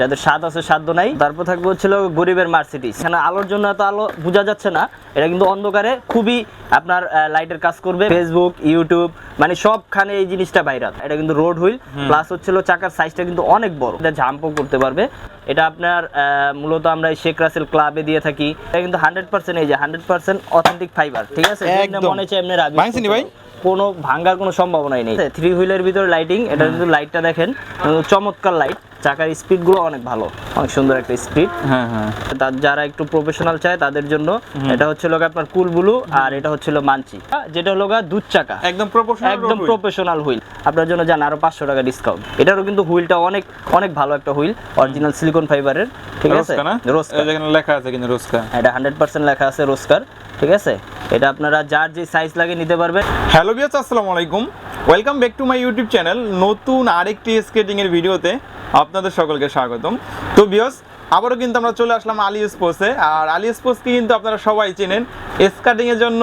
যাদের স্বাদ আছে সাধ্য নাই। তারপর থাকবে হচ্ছিল গরিবের মার্সিডিস এখানে আলোর জন্য এত আলো বোঝা যাচ্ছে না। এটা কিন্তু অন্ধকারে খুবই আপনার লাইটের কাজ করবে। ফেসবুক ইউটিউব মানে সবখানে এই জিনিসটা ভাইরাল এটা কিন্তু রোড হুইল প্লাস হচ্ছিল চাকার সাইজটা কিন্তু অনেক বড়। এটা জাম্পও করতে পারবে। এটা আপনার মূলত আমরা শেখ রাসেল ক্লাবে দিয়ে থাকি। এটা কিন্তু হান্ড্রেড পার্সেন্ট এই যে হান্ড্রেড পার্সেন্ট অথেন্টিক ফাইবার ঠিক আছে? মনে হচ্ছে এমনি ভাঙছেনি ভাই? কোনো ভাঙ্গার কোনো সম্ভাবনাই নেই। থ্রি হুইলের ভিতরে লাইটিং এটা কিন্তু লাইটটা দেখেন চমৎকার লাইট চাকার স্পিডগুলো অনেক ভালো। অনেক সুন্দর একটা স্পিড হ্যাঁ হ্যাঁ। যারা একটু প্রফেশনাল চায় তাদের জন্য এটা হচ্ছে লোক আপনার কুল ব্লু আর এটা হচ্ছিল মানচি যেটা হলো গা দুধ চাকা। একদম প্রপোর্শনাল একদম প্রফেশনাল হুইল আপনার জন্য জান আরও পাঁচশো টাকা ডিসকাউন্ট এটারও কিন্তু হুইলটা অনেক অনেক ভালো একটা হুইল অরিজিনাল সিলিকন ফাইবারের ঠিক আছে? রোস্কা না? রোস্কা লেখা আছে কিন্তু রোস্কা এটা হান্ড্রেড পার্সেন্ট লেখা আছে রোস্কার ঠিক আছে? এটা আপনারা যার যে সাইজ লাগে নিতে পারবেন। হ্যালো বিয়াস আসসালামু আলাইকুম। Welcome back to my YouTube channel নতুন আরেকটি স্কেটিং এর ভিডিওতে আপনাদের সকলকে স্বাগতম। তো বিয়স আবারও কিন্তু আমরা চলে আসলাম আলি স্পোর্টসে আর আলি স্পোর্টসকে কিন্তু আপনারা সবাই চেনেন। স্কাটিং এর জন্য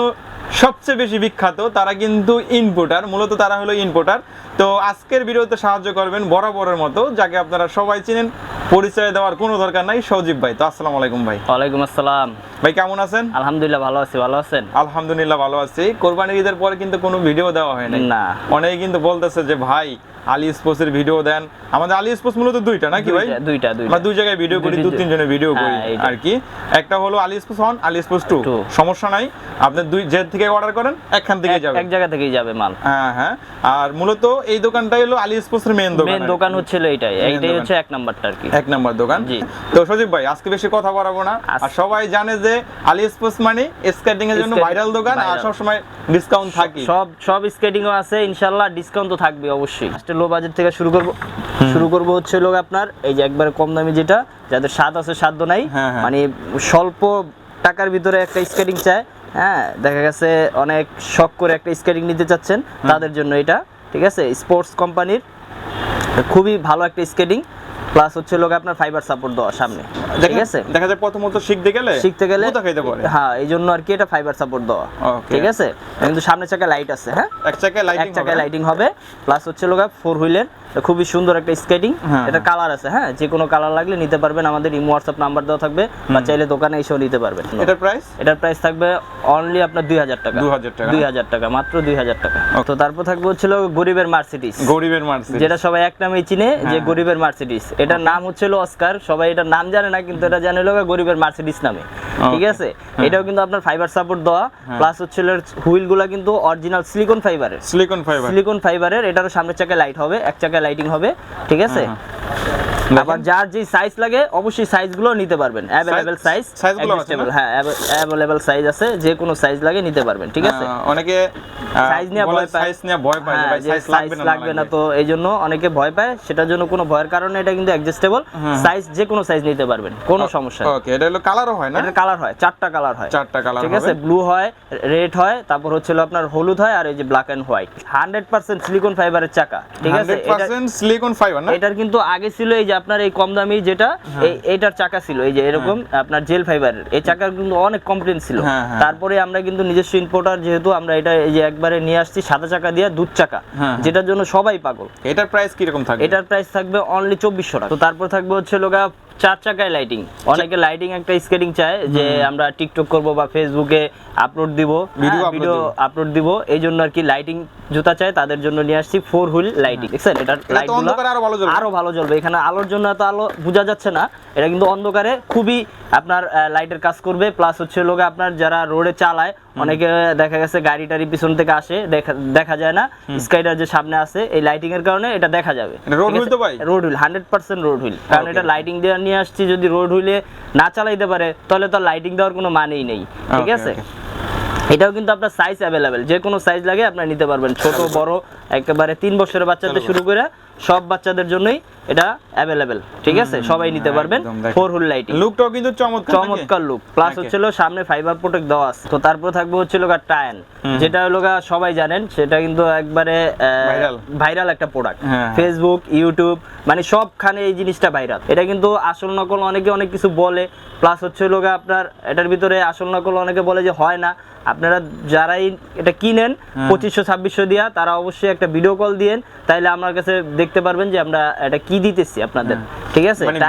সবচেয়ে বেশি বিখ্যাত, তারা কিন্তু ইনপোর্টার মূলত তারা হলো ইনপোর্টার তো আজকের ভিডিওতে সাহায্য করবেন বরাবরের মতো, যাকে আপনারা সবাই চেনেন। পরিচয় দেওয়ার কোনো দরকার নাই, সজীব ভাই। তো আসসালামু আলাইকুম ভাই। ওয়ালাইকুম আসসালাম। ভাই কেমন আছেন? আলহামদুলিল্লাহ ভালো আছি ভালো আছেন? আলহামদুলিল্লাহ ভালো আছি। কোরবানির ঈদের পরে কিন্তু কোনো ভিডিও দেওয়া হয় না। অনেকে কিন্তু বলতেছে যে ভাই আলি স্পোর্টস এর ভিডিও দেন। আমাদের আলি স্পোর্টস মূলত দুইটা নাকি ভাই? দুইটা দুইটা দুই জায়গায় ভিডিও করি দু তিনজনের ভিডিও করি হ্যাঁ, আর কি। একটা হলো Ali sports one Ali sports two. সমস্যা নাই। আপনি দুই যে থেকে অর্ডার করেন একখান থেকে যাবে। এক জায়গা থেকেই যাবে মাল। হ্যাঁ হ্যাঁ। আর মূলত এই দোকানটাই হলো আলি স্পোর্টস এর মেন দোকান মেন দোকান হচ্ছে এইটাই। এইটাই হচ্ছে এক নাম্বারটা আর কি। এক নাম্বার দোকান। জি। তো সজীব ভাই আজকে বেশি কথা বাড়াবো না। আর সবাই জানে যে আলি স্পোর্টস মানে স্কেটিং এর জন্য ভাইরাল দোকান আর সব সময় ডিসকাউন্ট থাকে সব সব স্কেটিংও আছে ইনশাল্লাহ ডিসকাউন্ট তো থাকবে অবশ্যই। ফার্স্টে লো বাজেট থেকে শুরু করব শুরু করব হচ্ছে লোক আপনার এই যে একবারে কম দামি যেটা যাদের স্বাদ আছে সাধ্য নাই। হ্যাঁ, হ্যাঁ। মানে স্বল্প টাকার ভিতরে একটা স্কেটিং চায়। হ্যাঁ দেখা গেছে অনেক শখ করে একটা স্কেটিং নিতে চাচ্ছেন তাদের জন্য এটা ঠিক আছে? স্পোর্টস কোম্পানির খুবই ভালো একটা স্কেটিং প্লাস হচ্ছে লোক আপনার ফাইবার সাপোর্ট দেওয়া সামনে। ঠিক দেখা- আছে? দেখা যায় প্রথমত শিখতে গেলে শিখতে গেলে কোথা খাইতে পারে। হ্যাঁ এই জন্য আর কি এটা ফাইবার সাপোর্ট দেওয়া। ঠিক আছে? কিন্তু সামনে চাকা লাইট আছে হ্যাঁ? এক এক লাইটিং চাকায় লাইটিং হবে। প্লাস হচ্ছে লোক ফোর হুইলের খুবই সুন্দর একটা স্কেটিং হ্যাঁ। এটা কালার আছে হ্যাঁ? যে কোনো কালার লাগলে নিতে পারবেন। আমাদের ইমো হোয়াটসঅ্যাপ নাম্বার দেওয়া থাকবে বা চাইলে দোকানে এসেও নিতে পারবেন। এটার প্রাইস এটার প্রাইস থাকবে অনলি আপনার দুই হাজার টাকা। 2000 টাকা। দুই হাজার টাকা মাত্র দুই হাজার টাকা। তো তারপর থাকবে হচ্ছিল গরিবের মার্সিডিস গরিবের মার্সিডিজ যেটা সবাই এক নামেই চিনে যে হ্যাঁ। গরিবের মার্সিডিস এটার নাম হচ্ছিল অস্কার সবাই এটার নাম জানে না কিন্তু এটা জানে লোক গরিবের মার্সিডিস নামে। ঠিক আছে? এটাও কিন্তু আপনার ফাইবার সাপোর্ট দেওয়া। হ্যাঁ। প্লাস হচ্ছে হুইলগুলা কিন্তু অরিজিনাল সিলিকন ফাইবারের সিলিকন ফাইবার সিলিকন ফাইবারের এটারও সামনের চাকায় লাইট হবে এক চাকায় লাইটিং হবে ঠিক আছে? আবার যার যে সাইজ লাগে অবশ্যই সাইজগুলো নিতে পারবেন। অ্যাভেলেবেল সাইজ আছে হ্যাঁ অ্যাভেলেবেল সাইজ আছে যে কোনো সাইজ লাগে নিতে পারবেন ঠিক আছে? অনেকে Size নিয়ে ভয় পায়। সাইজ নিয়ে ভয় পায় হ্যাঁ, ভাই সাইজ লাগবে না লাগবে না তো এই জন্য অনেকে ভয় পায় সেটার জন্য কোনো ভয়ের কারণে এটা কিন্তু অ্যাডজাস্টেবল সাইজ যে কোনো সাইজ নিতে পারবেন কোনো সমস্যা ওকে এটা হলো কালারও হয় না? এটার কালার হয় চারটা কালার হয়। চারটা কালার ঠিক আছে? ব্লু হয় রেড হয় তারপর হচ্ছিল আপনার হলুদ হয় আর এই যে black and white hundred percent silicon ফাইবারের চাকা ঠিক আছে? এটা 100% সিলিকন ফাইবার না? এটার কিন্তু আগে ছিল এই যে আপনার এই কম দামি যেটা এইটার এটার চাকা ছিল এই যে এরকম আপনার জেল ফাইবার। এই চাকার কিন্তু অনেক কমপ্লেন ছিল। হ্যাঁ, হ্যাঁ। তারপরে আমরা কিন্তু নিজস্ব ইম্পোর্টার যেহেতু আমরা এটা এই যে একবারে নিয়ে আসছি সাদা চাকা দিয়ে দুধ চাকা হ্যাঁ, যেটার জন্য সবাই পাগল। এটার প্রাইস কীরকম থাকে থাকবে? এটার প্রাইস থাকবে অনলি চব্বিশশো টাকা। তো তারপর থাকবে হচ্ছে লোকা চার চাকায় লাইটিং অনেকে লাইটিং একটা স্কেটিং চায় যে আমরা টিকটক করব বা ফেসবুকে আপলোড দিব। ভিডিও আপলোড দিব। এই জন্য আর কি লাইটিং জুতা চায় তাদের জন্য নিয়ে আসছি ফোর হুইল লাইটিং দেখছেন? এটা তো লাইটগুলো আরও ভালো জ্বলবে। আরও ভালো জ্বলবে। এখানে আলোর জন্য এত আলো বোঝা যাচ্ছে না। এটা কিন্তু অন্ধকারে খুবই আপনার লাইটের কাজ করবে। প্লাস হচ্ছে লোকে আপনার যারা রোডে চালায় অনেকে দেখা গেছে গাড়ি টাড়ি পিছন থেকে আসে দেখা যায় না। স্কাইডার যে সামনে আছে এই লাইটিং এর কারণে এটা দেখা যাবে। road wheel তো ভাই? Road wheel hundred percent road wheel কারণ এটা লাইটিং দেওয়া নিয়ে আসছি যদি রোড হুইলে না চালাইতে পারে তাহলে তো লাইটিং দেওয়ার কোনো মানেই নেই। ঠিক আছে? এটাও কিন্তু আপনার সাইজ অ্যাভেলেবেল যে কোনো সাইজ লাগে আপনার নিতে পারবেন। ছোট বড় একেবারে তিন বছরের বাচ্চাদের শুরু করে সব বাচ্চাদের জন্যই এটা অ্যাভেলেবেল ঠিক আছে? সবাই নিতে পারবেন ফোর হুইল লাইটিং লুকটাও কিন্তু চমৎকার চমৎকার লুক প্লাস. হচ্ছিল সামনে ফাইবার প্রোটেক্ট দেওয়া আছে। তো তারপর থাকবে হচ্ছিল টায়ান যেটা হলো গা সবাই জানেন সেটা কিন্তু একবারে. ভাইরাল একটা প্রোডাক্ট। ফেসবুক ইউটিউব মানে সবখানে এই জিনিসটা ভাইরাল এটা কিন্তু আসল নকল অনেকে অনেক কিছু বলে। প্লাস হচ্ছে হলো গা আপনার এটার ভিতরে আসল নকল অনেকে বলে যে হয় না। আপনারা যারাই এটা কিনেন পঁচিশশো ছাব্বিশশো দিয়া তারা অবশ্যই একটা ভিডিও কল দিয়েন। তাইলে আমার কাছে দেখতে পারবেন যে আমরা এটা কি দিতেছি আপনাদের। ঠিক আছে? মানে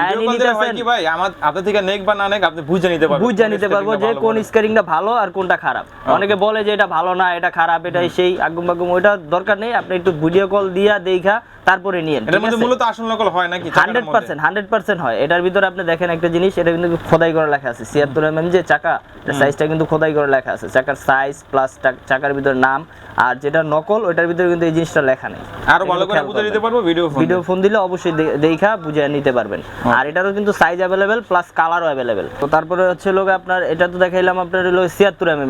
হয় ভাই? আমার আপনার থেকে নেক বা না নেক আপনি বুঝে নিতে পারবেন বুঝে নিতে পারব যে কোন। স্কারিংটা ভালো আর কোনটা খারাপ। অনেকে বলে যে এটা ভালো না এটা খারাপ এটা সেই আগুম বাগুম ওইটা দরকার নেই। আপনি একটু ভিডিও কল দিয়া দেখা তারপরে নিয়েন এটার মধ্যে মূলত আসল নকল হয় নাকি চাকাটার হান্ড্রেড মধ্যে? পার্সেন্ট হান্ড্রেড পার্সেন্ট হয়। এটার ভিতরে আপনি দেখেন একটা জিনিস এটা কিন্তু খোদাই করে লেখা আছে। ছিয়াত্তর এম যে চাকা সাইজটা কিন্তু খোদাই করে লেখা আছে। চাকার সাইজ প্লাস চাকার ভিতরে নাম আর যেটা নকল ওইটার ভিতরে কিন্তু এই জিনিসটা লেখা নেই। আরও ভালো করে বুঝে নিতে পারব ভিডিও ফোন ভিডিও ফোন দিলে অবশ্যই দেখা বুঝে নিতে পারবেন। আর এটারও কিন্তু সাইজ অ্যাভেলেবেল প্লাস কালারও অ্যাভেলেবেল তো তারপরে হচ্ছে লোক আপনার এটা তো দেখাইলাম আপনার হলো ছিয়াত্তর এম এর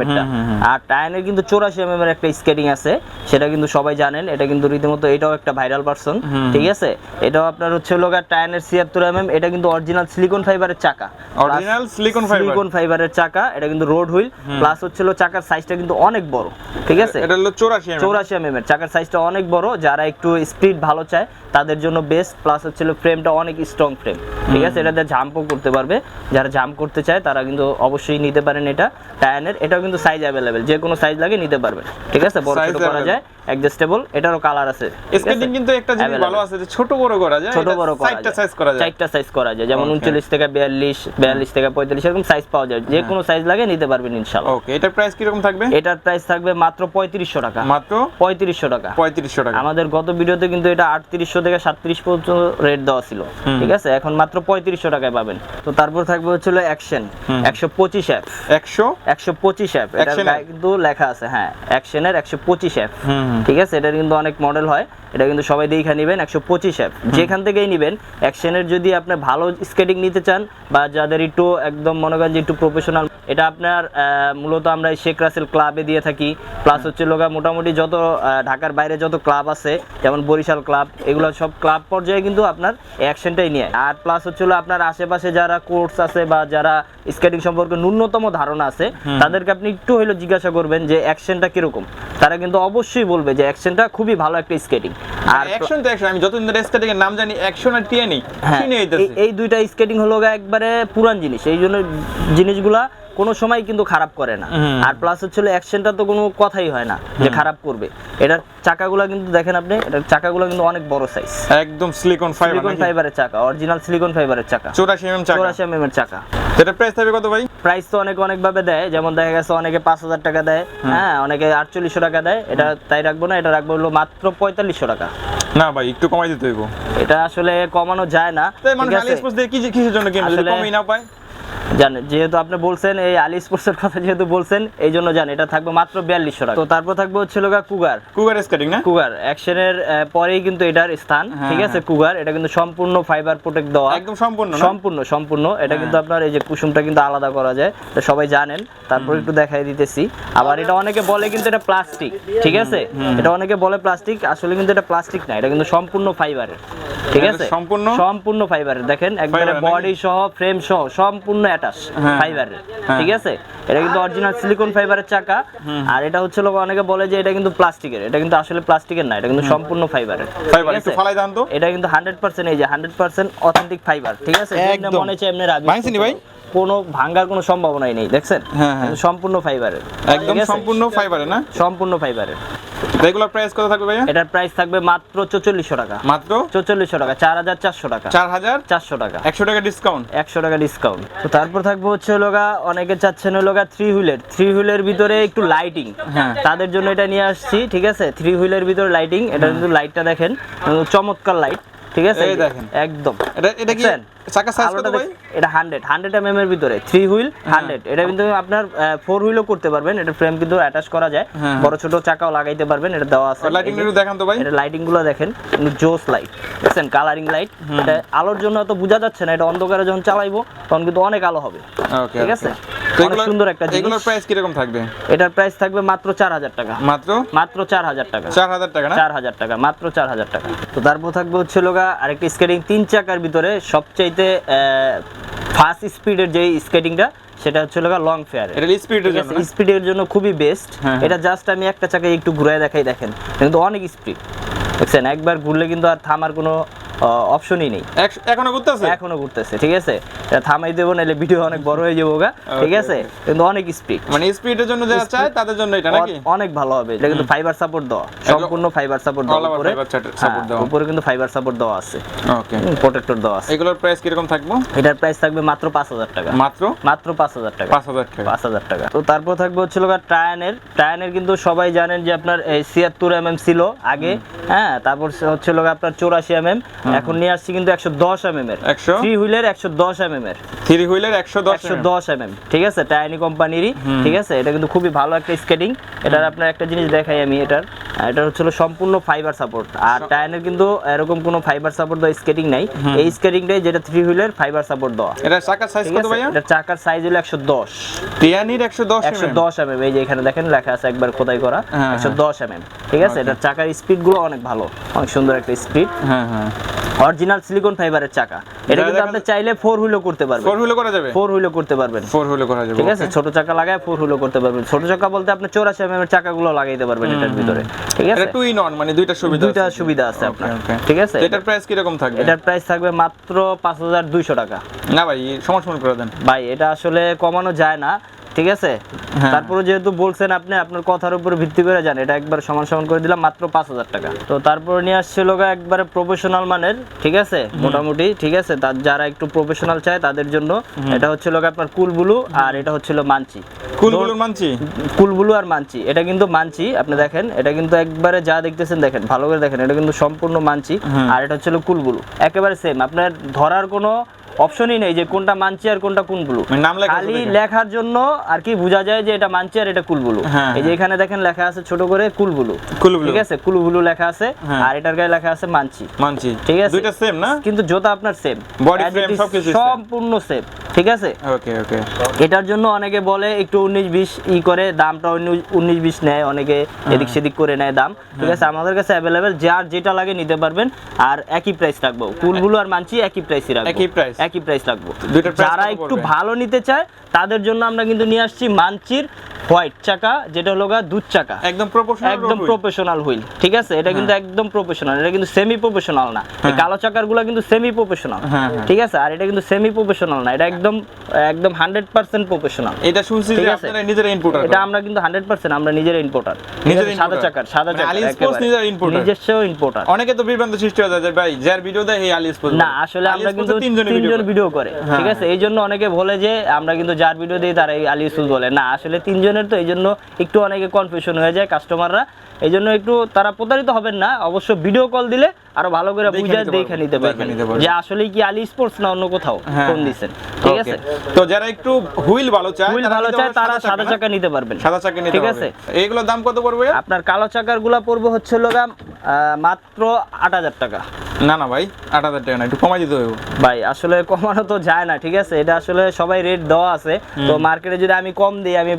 আর টায়ানের কিন্তু চৌরাশি এম এর একটা স্কেটিং আছে সেটা কিন্তু সবাই জানেন। এটা কিন্তু রীতিমতো এটাও একটা ভাইরাল পার্সন ঠিক আছে? এটাও আপনার হচ্ছে লোক টায়ানের ছিয়াত্তর এম এটা কিন্তু অরিজিনাল সিলিকন ফাইবারের চাকা। Original silicon fiber? সিলিকন ফাইবারের চাকা এটা কিন্তু রোড হুইল প্লাস হচ্ছে হলো চাকার সাইজটা কিন্তু অনেক বড় ঠিক আছে? এটা হলো চৌরাশি চৌরাশি এম এর চাকার সাইজটা অনেক বড় যারা একটু স্পিড ভালো চায় তাদের জন্য বেস্ট প্লাস হচ্ছে ফ্রেমটা অনেক স্ট্রং ফ্রেম ঠিক আছে? এটাতে জাম্পও করতে পারবে যারা জাম্প করতে চায় তারা কিন্তু অবশ্যই নিতে পারেন এটা টায়ানের এটাও কিন্তু সাইজ অ্যাভেলেবেল যে কোনো সাইজ লাগে নিতে পারবেন ঠিক আছে? বড় ছোট করা যায় অ্যাডজাস্টেবল এটারও কালার আছে আছে? স্কেটিং কিন্তু একটা জিনিস ভালো আছে যে ছোট বড় করা যায় ছোট বড় করা চারটা সাইজ করা যায়। চারটা সাইজ করা যায়। যেমন Okay. উনচল্লিশ থেকে বিয়াল্লিশ বিয়াল্লিশ থেকে পঁয়তাল্লিশ এরকম সাইজ পাওয়া যায়। যে কোনো সাইজ লাগে নিতে পারবেন ইনশাল্লাহ। ওকে এটার প্রাইস কীরকম থাকবে? এটার প্রাইস থাকবে মাত্র পঁয়ত্রিশশো টাকা। মাত্র? পঁয়ত্রিশশো টাকা। পঁয়ত্রিশশো টাকা। আমাদের গত ভিডিওতে কিন্তু এটা আটত্রিশশো থেকে সাতত্রিশ পর্যন্ত রেট দেওয়া ছিল। ঠিক আছে? এখন মাত্র পঁয়ত্রিশশো টাকায় পাবেন। তো তারপর থাকবে হচ্ছিল অ্যাকশন একশো পঁচিশ অ্যাপ একশো? একশো পঁচিশ অ্যাপ এটার Action কিন্তু লেখা আছে হ্যাঁ। অ্যাকশনের একশো পঁচিশ অ্যাপ হুম, হুম। ঠিক আছে? এটার কিন্তু অনেক মডেল হয়। এটা কিন্তু সবাই দেখে নেবেন একশো পঁচিশ অ্যাপ যেখান থেকেই নেবেন অ্যাকশনের যদি আপনি ভালো স্কেটিং নিতে চান বা যাদের একটু একদম মনে করেন যে একটু প্রফেশনাল এটা আপনার মূলত আমরা শেখ রাসেল ক্লাবে দিয়ে থাকি। প্লাস হচ্ছে লোকা মোটামুটি যত ঢাকার বাইরে যত ক্লাব আছে যেমন বরিশাল ক্লাব এগুলো সব ক্লাব পর্যায়ে কিন্তু আপনার অ্যাকশনটাই নিয়ে আর প্লাস হচ্ছে হলো আপনার আশেপাশে যারা কোর্স আছে বা যারা স্কেটিং সম্পর্কে ন্যূনতম ধারণা আছে তাদেরকে আপনি একটু হইল জিজ্ঞাসা করবেন যে অ্যাকশনটা কীরকম? তারা কিন্তু অবশ্যই বলবে যে অ্যাকশনটা খুবই ভালো একটা স্কেটিং আর অ্যাকশন তো অ্যাকশন আমি যতদিন ধরে স্কেটিং এর নাম জানি অ্যাকশন আর টিয়ানি হ্যাঁ, চিনে এই- দুইটা স্কেটিং হলো একবারে পুরান জিনিস এই জন্য জিনিসগুলা কোনো সময় কিন্তু খারাপ করে না। আর প্লাস হচ্ছে অ্যাকশনটা তো কোনো কথাই হয় না যে খারাপ করবে। এটার চাকাগুলা কিন্তু দেখেন আপনি এটার চাকাগুলো কিন্তু অনেক বড় সাইজ একদম সিলিকন ফাইবার সিলিকন ফাইবারের চাকা অরিজিনাল সিলিকন ফাইবারের চাকা। চৌরাশি এমএম চাকা। চৌরাশি এম এর চাকা। এটা প্রাইস থাকবে কত ভাই? প্রাইস তো অনেক অনেক ভাবে দেয় যেমন দেখা গেছে অনেকে পাঁচ হাজার টাকা দেয় হ্যাঁ অনেকে আটচল্লিশশো টাকা দেয় এটা তাই রাখব না এটা রাখব হলো মাত্র পঁয়তাল্লিশশো টাকা। না ভাই একটু কমাই দিতে হইব। এটা আসলে কমানো যায় না আলি আছে? স্পোর্টস দিয়ে কি কিসের জন্য কিনবে? যদি কমই না পায়। জানেন যেহেতু আপনি বলছেন এই আলি স্পোর্টসের কথা যেহেতু বলছেন এই জন্য জান এটা থাকবে মাত্র বিয়াল্লিশশো টাকা। তো তারপর থাকবে হচ্ছে লোকা কুগার। কুগার স্কেটিং না? কুগার অ্যাকশনের পরেই কিন্তু এটার স্থান হ্যাঁ, ঠিক আছে? কুগার এটা কিন্তু সম্পূর্ণ ফাইবার প্রোটেক্ট দেওয়া। একদম সম্পূর্ণ সম্পূর্ণ সম্পূর্ণ। এটা কিন্তু আপনার এই যে কুসুমটা কিন্তু আলাদা করা যায় তো সবাই জানেন। তারপর একটু দেখাই দিতেছি। আবার এটা অনেকে বলে কিন্তু এটা প্লাস্টিক ঠিক আছে? এটা অনেকে বলে প্লাস্টিক আসলে কিন্তু এটা প্লাস্টিক না এটা কিন্তু সম্পূর্ণ ফাইবারের ঠিক আছে? সম্পূর্ণ? সম্পূর্ণ ফাইবারের দেখেন একবারে বডি সহ ফ্রেম সহ সম্পূর্ণ অ্যাটাচ হ্যাঁ। ফাইবারের ঠিক আছে? এটা কিন্তু অরিজিনাল সিলিকন ফাইবারের চাকা। আর এটা হচ্ছে লোক অনেকে বলে যে এটা কিন্তু প্লাস্টিকের এটা কিন্তু আসলে প্লাস্টিকের না এটা কিন্তু সম্পূর্ণ ফাইবারের ফাইবার একটু ফালাই দান তো। এটা কিন্তু হান্ড্রেড পার্সেন্ট এই যে হান্ড্রেড পার্সেন্ট অথেন্টিক ফাইবার ঠিক আছে। মনে হচ্ছে এমনি রাখবে ভাঙছেনি ভাই? কোনো ভাঙ্গার কোনো সম্ভাবনাই নেই দেখছেন? হ্যাঁ, হ্যাঁ। সম্পূর্ণ ফাইবারের একদম সম্পূর্ণ ফাইবারে না? সম্পূর্ণ ফাইবারের রেগুলার প্রাইস কত থাকবে ভাইয়া? এটার প্রাইস থাকবে মাত্র চৌচল্লিশশো টাকা। মাত্র? চৌচল্লিশশো টাকা চার হাজার চারশো টাকা। চার হাজার? চারশো টাকা। একশো টাকা ডিসকাউন্ট একশো টাকা ডিসকাউন্ট তো তারপর থাকবে হচ্ছে লোগা অনেকে চাচ্ছেন লোগা থ্রি হুইলের থ্রি হুইলের ভিতরে একটু লাইটিং হ্যাঁ। তাদের জন্য এটা নিয়ে আসছি ঠিক আছে? থ্রি হুইলের ভিতরে লাইটিং এটা কিন্তু লাইটটা দেখেন চমৎকার লাইট ঠিক আছে? এই দেখেন। একদম। এটা এটা কি চাকা সাইজ কত ভাই? এটা হান্ড্রেড হান্ড্রেড এম এর ভিতরে থ্রি হুইল হান্ড্রেড এটা কিন্তু আপনার ফোর হুইলও করতে পারবেন। এটা ফ্রেম কিন্তু অ্যাটাচ করা যায়। হ্যাঁ। বড় ছোট চাকাও লাগাইতে পারবেন। এটা দেওয়া আছে। লাইটিং একটু দেখান তো ভাই। এটা লাইটিংগুলো দেখেন। জোস লাইট দেখছেন? কালারিং লাইট এটা আলোর জন্য তো বোঝা যাচ্ছে না। এটা অন্ধকারে যখন চালাইবো তখন কিন্তু অনেক আলো হবে। ঠিক আছে? সুন্দর একটা এগুলোর প্রাইস কীরকম থাকবে? এটার প্রাইস থাকবে মাত্র চার হাজার টাকা। মাত্র? মাত্র চার হাজার টাকা। চার হাজার টাকা চার হাজার টাকা মাত্র চার হাজার টাকা। তো তারপর থাকবে হচ্ছে আরেকটা স্কেটিং তিন চাকার ভিতরে সবচাইতে ফাস্ট স্পিডের যে স্কেটিংটা সেটা হচ্ছে লোগা লং ফেয়ার এটা স্পিডের জন্য স্পিডের জন্য খুবই বেস্ট হ্যাঁ, এটা জাস্ট আমি একটা চাকায় একটু ঘুরে দেখাই দেখেন। কিন্তু অনেক স্পিড দেখছেন একবার ঘুরলে কিন্তু আর থামার কোনো। অপশনই নেই। এখনও করতেছে এখনও ঘুরতেছে ঠিক আছে? থামাই দেবো নাহলে ভিডিও অনেক বড় হয়ে যাব গা ঠিক আছে? কিন্তু অনেক স্পিড মানে স্পিডের জন্য যারা চায় তাদের জন্য এটা নাকি? অনেক ভালো হবে। এটা কিন্তু ফাইবার সাপোর্ট দেওয়া। সম্পূর্ণ ফাইবার সাপোর্ট দেওয়া উপরে। হ্যাঁ, উপরে কিন্তু ফাইবার সাপোর্ট দেওয়া আছে। ওকে প্রোটেক্টর দেওয়া আছে। এগুলোর প্রাইস কীরকম থাকব? এটার প্রাইস থাকবে মাত্র পাঁচ হাজার টাকা। মাত্র? মাত্র পাঁচ হাজার টাকা। পাঁচ হাজার টাকা। পাঁচ হাজার টাকা। তো তারপর থাকবে হচ্ছে লোক টায়ানের টায়ানের কিন্তু সবাই জানেন যে আপনার এই ছিয়াত্তর এম এম ছিল আগে। হ্যাঁ তারপর হচ্ছে লোক আপনার চৌরাশি এম এম এখন নিয়ে আসছি কিন্তু একশো দশ এম এম এর। একশো? থ্রি হুইলের একশো দশ এম এম এর। থ্রি হুইলের একশো দশ একশো দশ এম এম ঠিক আছে? টায়ানি কোম্পানিরই ঠিক আছে? এটা কিন্তু খুবই ভালো একটা স্কেটিং এটার আপনার একটা জিনিস দেখাই আমি এটার। এটা হচ্ছে সম্পূর্ণ ফাইবার সাপোর্ট আর টায়ানের কিন্তু এরকম কোনো ফাইবার সাপোর্ট দেওয়া স্কেটিং নাই। এই স্কেটিংটাই যেটা থ্রি হুইলের ফাইবার সাপোর্ট দেওয়া। এটা চাকার সাইজ কত ভাইয়া? এটা চাকার সাইজ হলো একশো দশ। টিয়ানির একশো দশ একশো দশ এম এই যে এখানে দেখেন লেখা আছে একবার খোদাই করা। হ্যাঁ, একশো দশ এম ঠিক আছে? এটার চাকার স্পিডগুলো অনেক ভালো। অনেক সুন্দর একটা স্পিড হ্যাঁ হ্যাঁ। অরিজিনাল সিলিকন ফাইবারের চাকা। এটা কিন্তু আপনি চাইলে ফোর হুইলও করতে পারবেন। ফোর হুইলও করা যাবে? ফোর হুইলও করতে পারবেন। ফোর হুইলও করা যাবে ঠিক আছে? ছোট চাকা লাগায় ফোর হুইলও করতে পারবেন। ছোট চাকা বলতে আপনি চৌরাশি এম এর চাকাগুলো লাগাইতে পারবেন এটার ভিতরে। ঠিক আছে? টুই টু ইন ওয়ান মানে দুইটা সুবিধা দুইটা সুবিধা আছে আপনার। ঠিক আছে? এটার প্রাইস কীরকম থাকবে? এটার প্রাইস থাকবে মাত্র পাঁচ হাজার দুইশো টাকা। না ভাই সমান সমান করে দেন। ভাই এটা আসলে কমানো যায় না। ঠিক আছে? হ্যাঁ। তারপরে যেহেতু বলছেন আপনি আপনার কথার উপর ভিত্তি করে যান এটা একবার সমান সমান করে দিলাম মাত্র পাঁচ হাজার টাকা। তো তারপরে নিয়ে আসছিল একবারে প্রফেশনাল মানের ঠিক আছে? মোটামুটি ঠিক আছে? তার যারা একটু প্রফেশনাল চায় তাদের জন্য এটা হচ্ছিল গা আপনার কুল ব্লু আর এটা হচ্ছিল মানচি। কুলগুলো মানচি? কুল ব্লু আর মানচি এটা কিন্তু মানচি আপনি দেখেন এটা কিন্তু একবারে যা দেখতেছেন দেখেন ভালো করে দেখেন এটা কিন্তু সম্পূর্ণ মানচি আর এটা হচ্ছিল কুল ব্লু একেবারে সেম আপনার ধরার কোনো অপশনই নেই যে কোনটা মানচি আর কোনটা কুল ব্লু মানে খালি লেখার জন্য আর কি বোঝা যায় যে এটা মানচি আর এটা কুল ব্লু হ্যাঁ, এই যে এখানে দেখেন লেখা আছে ছোট করে কুল ব্লু কুল ব্লু ঠিক আছে? কুল ব্লু লেখা আছে হ্যাঁ। আর এটার গায়ে লেখা আছে মানচি। মানছি ঠিক আছে? দুইটা সেম না? কিন্তু জোতা আপনার সেম Body frame সবকিছু same। সম্পূর্ণ সেম ঠিক আছে? ওকে ওকে এটার জন্য অনেকে বলে একটু উনিশ বিশ ই করে দামটা উনিশ বিশ নেয়। অনেকে এদিক সেদিক করে নেয় দাম। ঠিক আছে? আমাদের কাছে অ্যাভেলেবেল যার যেটা লাগে নিতে পারবেন। আর একই প্রাইস রাখব। কুলগুলো আর মানছি একই প্রাইসই রাখব। একই price? একই প্রাইস রাখব যারা একটু ভালো নিতে চায় তাদের জন্য আমরা কিন্তু নিয়ে আসছি মানচির হোয়াইট চাকা যেটা হলো গা দুধ চাকা। একদম প্রপোর্শনাল একদম প্রফেশনাল হুইল ঠিক আছে? এটা কিন্তু একদম প্রফেশনাল এটা কিন্তু সেমি প্রফেশনাল না। এই কালো চাকারগুলো কিন্তু সেমি প্রফেশনাল হ্যাঁ, হ্যাঁ। ঠিক আছে? আর এটা কিন্তু সেমি প্রফেশনাল না এটা একদম একদম হান্ড্রেড পার্সেন্ট প্রফেশনাল এটা শুনছি যে। আপনারা নিজেরা ইনপুটার এটা আমরা কিন্তু হান্ড্রেড পার্সেন্ট আমরা নিজের ইম্পোর্টার নিজের সাদা চাকার সাদা মানে চাকার AliExpress একেবারে। নিজের importer? নিজস্ব ইম্পোর্টার অনেকে তো বিভ্রান্ত সৃষ্টি হয়ে যায় ভাই যার ভিডিও দেয় এই আলি স্পোর্ট না আসলে আমরা কিন্তু তিনজন ভিডিও করে। ঠিক আছে? এই জন্য অনেকে বলে যে আমরা কিন্তু যার ভিডিও দিই তারা এই আলী ইউসুফ বলে। না আসলে তিনজনের তো এই জন্য একটু অনেকে কনফিউশন হয়ে যায় কাস্টমাররা এই জন্য একটু তারা প্রতারিত হবেন না। অবশ্য ভিডিও কল দিলে আরও ভালো করে বুঝে দেখে নিতে পারবেন যে আসলে কি আলী স্পোর্টস না অন্য কোথাও? হ্যাঁ, ফোন হ্যাঁ। ঠিক আছে? তো যারা একটু হুইল ভালো চায় হুইল ভালো চায় তারা সাদা চাকা নিতে পারবেন। সাদা চাকা নিতে ঠিক আছে? এইগুলোর দাম কত পড়বে আপনার কালো চাকারগুলা পড়বে হচ্ছে লোগাম মাত্র আট হাজার টাকা। না না ভাই আট হাজার টাকা না একটু কমাই দিতে হবে। ভাই আসলে কমানো তো যায় না ঠিক আছে? এটা আসলে সবাই রেট দেওয়া আছে। তো মার্কেটে যদি আমি কম দিই আমি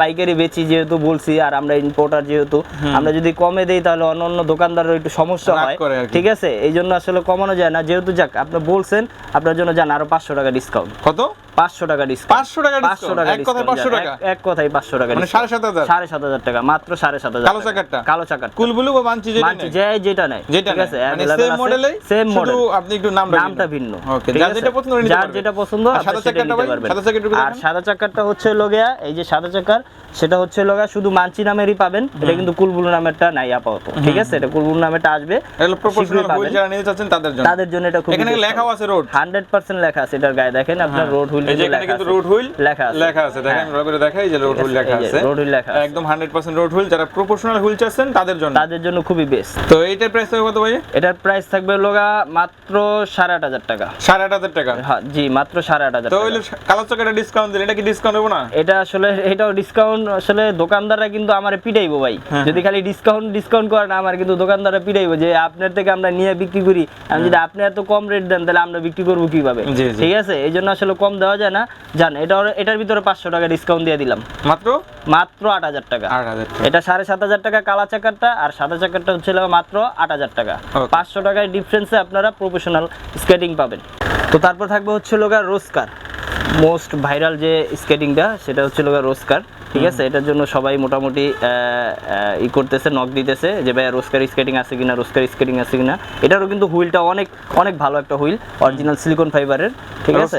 পাইকারি বেচি যেহেতু বলছি আর আমরা ইম্পোর্টার যেহেতু আমরা যদি কমে দেই তাহলে অন্য অন্য দোকানদারের একটু সমস্যা হয়। ঠিক আছে? এই জন্য আসলে কমানো যায় না। যেহেতু যাক, আপনি বলছেন, আপনার জন্য যান, আরও পাঁচশো টাকা ডিসকাউন্ট কত? পাঁচশো টাকা ডিসকাউন্ট 500 টাকা পাঁচশো টাকা এক কথায় discount 500 যান। টাকা? এক- এক কথায় পাঁচশো টাকা মানে সাড়ে সাত হাজার? সাড়ে সাত হাজার টাকা মাত্র সাড়ে সাত হাজার কালো চাকারটা? কালো চাকার কুলবুলু বা মানছি যেটা মানছি যে যেটা নেয় যেটা ঠিক আছে available same আছে, model-এই, same শুধু model। আপনি একটু নামটা নামটা ভিন্ন। Okay, যার যেটা পছন্দ নিতে যার যেটা পছন্দ সাদা সেটা ভাই? সাদা চাকা আর সাদা চাকারটা হচ্ছে লগিয়া এই যে সাদা চাকার সেটা হচ্ছে লগা শুধু মানচি নামেরই পাবেন। এটা কিন্তু কুলবুলু নামেরটা নাই আপাতত। ঠিক আছে? এটা কুলবুল নামেরটা আসবে। এগুলো প্রপোর্শনাল হুইল যারা নিতে চাচ্ছেন তাদের জন্য। তাদের জন্য এটা খুব এখানে লেখাও আছে রোড হান্ড্রেড পার্সেন্ট লেখা আছে এটার গায়ে। দেখেন আপনার রোড হুইল এই যে এখানে কিন্তু রোড হুইল লেখা আছে। লেখা আছে দেখেন হ্যাঁ। দেখাই যে রোড হুইল লেখা আছে। road wheel লেখা একদম 100% রোড হুইল যারা প্রপোর্শনাল হুইল চাচ্ছেন তাদের জন্য। তাদের জন্য খুবই বেস্ট তো এইটার প্রাইস হবে কত ভাই এটার প্রাইস থাকবে লগা মাত্র সাড়ে আট হাজার টাকা। সাড়ে আট হাজার টাকা? হ্যাঁ জি মাত্র তো হইল কালো চাকাটা ডিসকাউন্ট এটা কি ডিসকাউন্ট হবে না? এটা আসলে এটাও ডিসকাউন্ট আসলে দোকানদাররা কিন্তু আমার পিটাইবো ভাই। হ্যাঁ, যদি খালি ডিসকাউন্ট ডিসকাউন্ট করে না আমার কিন্তু দোকানদাররা পিটাইবো যে আপনার থেকে আমরা নিয়ে বিক্রি করি। আমি যদি আপনি এত কম রেট দেন তাহলে আমরা বিক্রি করব কীভাবে। ঠিক আছে? এই জন্য আসলে কম দেওয়া যায় না। জান এটা এটার ভিতরে পাঁচশো টাকা ডিসকাউন্ট দিয়ে দিলাম। মাত্র? মাত্র আট হাজার টাকা। এটা সাড়ে সাত হাজার টাকা কালা চাকারটা আর সাদা চাকারটা হচ্ছিল মাত্র আট হাজার টাকা। পাঁচশো টাকায় ডিফারেন্সে আপনারা প্রফেশনাল স্কেটিং পাবেন। তো তারপর থাকবে হচ্ছে লোগা রোজকার মোস্ট ভাইরাল যে স্কেটিংটা সেটা হচ্ছে রোজকার ঠিক আছে? এটার জন্য সবাই মোটামুটি ই করতেছে নক দিতেছে যে ভাই রোজকার স্কেটিং আছে কিনা রোজকার স্কেটিং আছে কিনা? এটারও কিন্তু হুইলটা অনেক অনেক ভালো একটা হুইল অরিজিনাল সিলিকন ফাইবারের ঠিক আছে?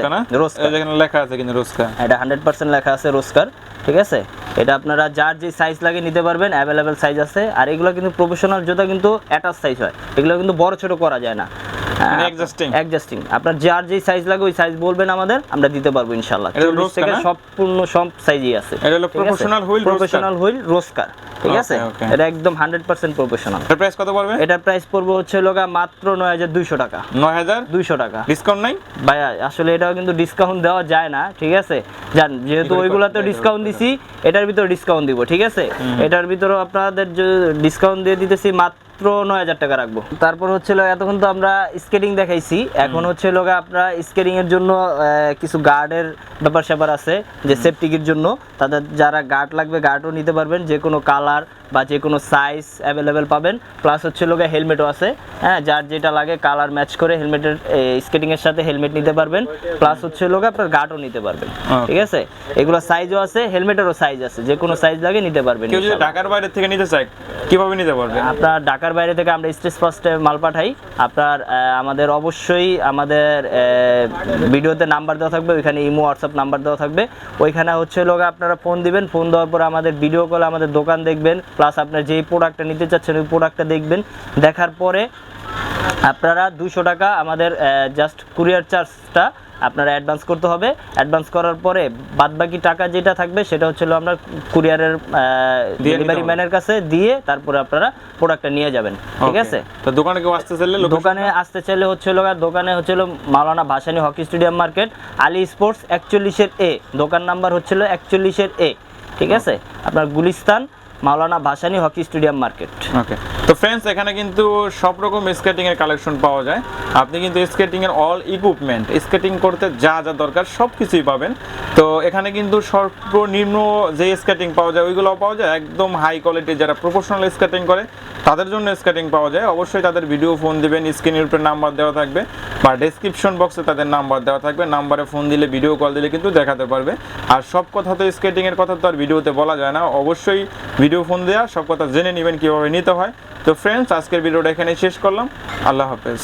যেখানে লেখা আছে কিন্তু রোজকার এটা হান্ড্রেড পার্সেন্ট লেখা আছে রোস্কার ঠিক আছে? এটা আপনারা যার যে সাইজ লাগে নিতে পারবেন অ্যাভেলেবেল সাইজ আছে। আর এগুলো কিন্তু প্রফেশনাল জুতা কিন্তু অ্যাটাচ সাইজ হয়। এগুলো কিন্তু বড় ছোট করা যায় না। মানে অ্যাডজাস্টিং আপনার যার যেই সাইজ লাগে ওই সাইজ বলবেন আমাদের আমরা দিতে পারব ইনশাআল্লাহ। থেকে সম্পূর্ণ সব সাইজই আছে। এটা হলো professional wheel প্রফেশনাল হুইল রোস্কার ঠিক আছে? এটা একদম হান্ড্রেড পার্সেন্ট প্রফেশনাল এর প্রাইস কত পড়বে? এটার প্রাইস পড়বে হচ্ছে মাত্র নয় হাজার দুইশো টাকা। নয় হাজার? দুইশো টাকা। ডিসকাউন্ট নাই? ভাইয়া আসলে এটাও কিন্তু ডিসকাউন্ট দেওয়া যায় না ঠিক আছে? জান যেহেতু করে ওইগুলাতে ডিসকাউন্ট দিছি এটার ভিতরে ডিসকাউন্ট দিব ঠিক আছে? এটার ভিতরে আপনাদের ডিসকাউন্ট দিয়ে দিতেছি মাত্র নয় হাজার টাকা রাখব। তারপর হচ্ছিল এতক্ষণ তো আমরা স্কেটিং দেখাইছি। এখন হচ্ছে লোক আপনারা স্কেটিং এর জন্য কিছু গার্ডের ব্যাপার স্যাপার আছে যে সেফটিকের জন্য। তাদের যারা গার্ড লাগবে গার্ডও নিতে পারবেন যে কোনো কালার বা যে কোনো সাইজ অ্যাভেলেবেল পাবেন। প্লাস হচ্ছে লোকে হেলমেটও আছে। হ্যাঁ যার যেটা লাগে কালার ম্যাচ করে হেলমেটের স্কেটিং এর সাথে হেলমেট নিতে পারবেন। প্লাস হচ্ছে লোকে আপনার গার্ডও নিতে পারবেন। ঠিক আছে? এগুলো সাইজও আছে হেলমেটেরও সাইজ আছে। যে কোনো সাইজ লাগে নিতে পারবেন কেউ যদি ইনশাআল্লাহ। ঢাকার বাইরে থেকে নিতে চায় কীভাবে নিতে পারবে? আপনার ঢাকার বাইরে থেকে আমরা স্টেজ ফার্স্টে মাল পাঠাই। আপনার আমাদের অবশ্যই আমাদের ভিডিওতে নাম্বার দেওয়া থাকবে, ওইখানে ইমো, হোয়াটসঅ্যাপ নাম্বার দেওয়া থাকবে। ওইখানে হচ্ছে লোক আপনারা ফোন দিবেন, ফোন দেওয়ার পর আমাদের ভিডিও কল আমাদের দোকান দেখবেন প্লাস আপনার যেই প্রোডাক্টটা নিতে চাচ্ছেন, ওই প্রোডাক্টটা দেখবেন। দেখার পরে আপনারা দুশো টাকা আমাদের জাস্ট কুরিয়ার চার্জটা আপনারা অ্যাডভান্স করতে হবে। অ্যাডভান্স করার পরে বাদবাকি টাকা যেটা থাকবে সেটা হচ্ছে আমরা কুরিয়ারের ডেলিভারি ম্যানের কাছে দিয়ে তারপরে আপনারা প্রোডাক্টটা নিয়ে যাবেন ঠিক আছে? তো দোকানে কেউ আসতে চাইলে দোকানে আসতে চাইলে হচ্ছে দোকানে হচ্ছে হলো Maulana Bhashani hockey stadium market Ali sports একচল্লিশের এ দোকান নাম্বার হচ্ছিল একচল্লিশের এ ঠিক আছে? আপনার Gulistan Maulana Bhashani hockey stadium market. Okay. তো ফ্রেন্ডস এখানে কিন্তু সব রকম স্কেটিং এর কালেকশন পাওয়া যায়। আপনি কিন্তু স্কেটিং এর অল ইকুইপমেন্ট স্কেটিং করতে যা যা দরকার সব কিছুই পাবেন। তো এখানে কিন্তু সর্বনিম্ন যে স্কেটিং পাওয়া যায় ওইগুলো পাওয়া যায়। একদম হাই কোয়ালিটি যারা প্রফেশনাল স্কেটিং করে, তাদের জন্য স্কেটিং পাওয়া যায়। অবশ্যই তাদের ভিডিও ফোন দিবেন স্ক্রিনের উপরে নাম্বার দেওয়া থাকবে বা ডেসক্রিপশন বক্সে তাদের নাম্বার দেওয়া থাকবে। নাম্বারে ফোন দিলে ভিডিও কল দিলে কিন্তু দেখাতে পারবে। আর সব কথা তো স্কেটিং এর কথা তো আর ভিডিওতে বলা যায় না। অবশ্যই ভিডিও ফোন দেওয়া সব কথা জেনে নেবেন কীভাবে নিতে হয়। তো ফ্রেন্ডস আজকের ভিডিওটা এখানে শেষ করলাম। আল্লাহ হাফেজ।